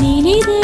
நினைவு